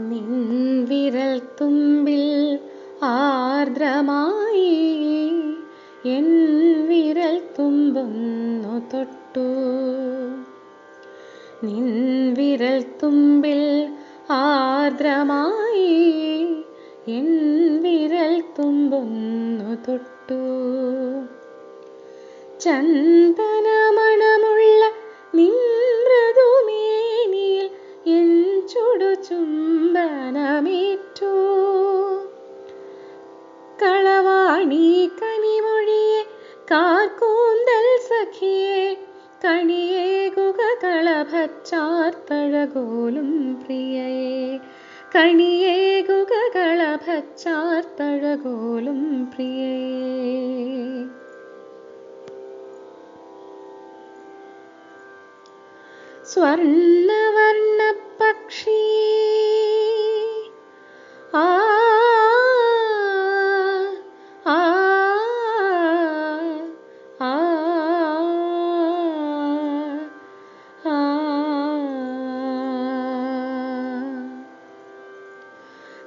നിൻ വിരൽ തുമ്പിൽ ആർദ്രമായി എൻ വിരൽ തുമ്പൊന്നു തൊട്ടു. നിൻ വിരൽ തുമ്പിൽ ആർദ്രമായി എൻ വിരൽ തുമ്പൊന്നു തൊട്ടു. ചന്ദനമണമുള്ള കളവാണി കനിമൊഴിയെ കാർക്കൂന്തൽ സഖിയെ കണിയേകുക കളഭച്ചാർത്തഴകോലും പ്രിയയെ. കണിയേകുക കളഭച്ചാർത്തഴകോലും പ്രിയയെ. സ്വർണവർണ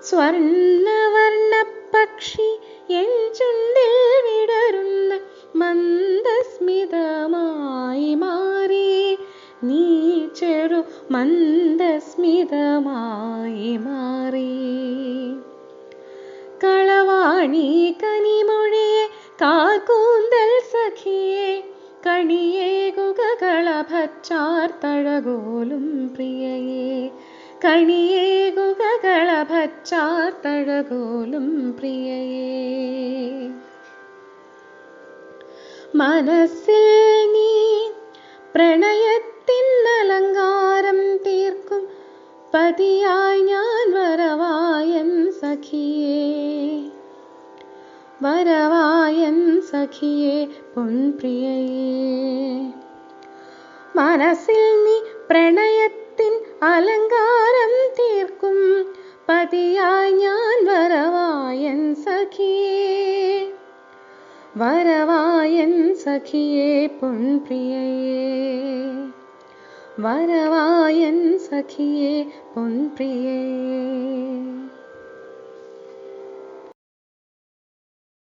സ്വർണവർണ പക്ഷി എൻ ചുണ്ടിൽ വിടരുന്ന മന്ദസ്മിതമായി മാറി. നീ ചെറു മന്ദസ്മിതമായി മാറി. കളവാണി കനിമൊഴിയെ കാക്കൂന്തൽ സഖിയെ കണിയേകുക കളഭച്ചാർത്തഴകോലും പ്രിയയെ. കണിയേകുക കളഭച്ചാർത്തഴകോലും പ്രിയയെ. മനസ്സിൽ നീ പ്രണയത്തിൻ അലങ്കാരം തീർക്കും. പതിയായി ഞാൻ വരവായൻ സഖിയേ. വരവായൻ സഖിയേ പൊൻപ്രിയേ മനസ്സിൽ നീ പ്രണയത്തിൻ അലങ്കാരം പതിയായി ഞാൻ വരവായൻ സഖിയേ. വരവായൻ സഖിയേ പൊൻപ്രിയേ വരവായൻ സഖിയേ പൊൻപ്രിയേ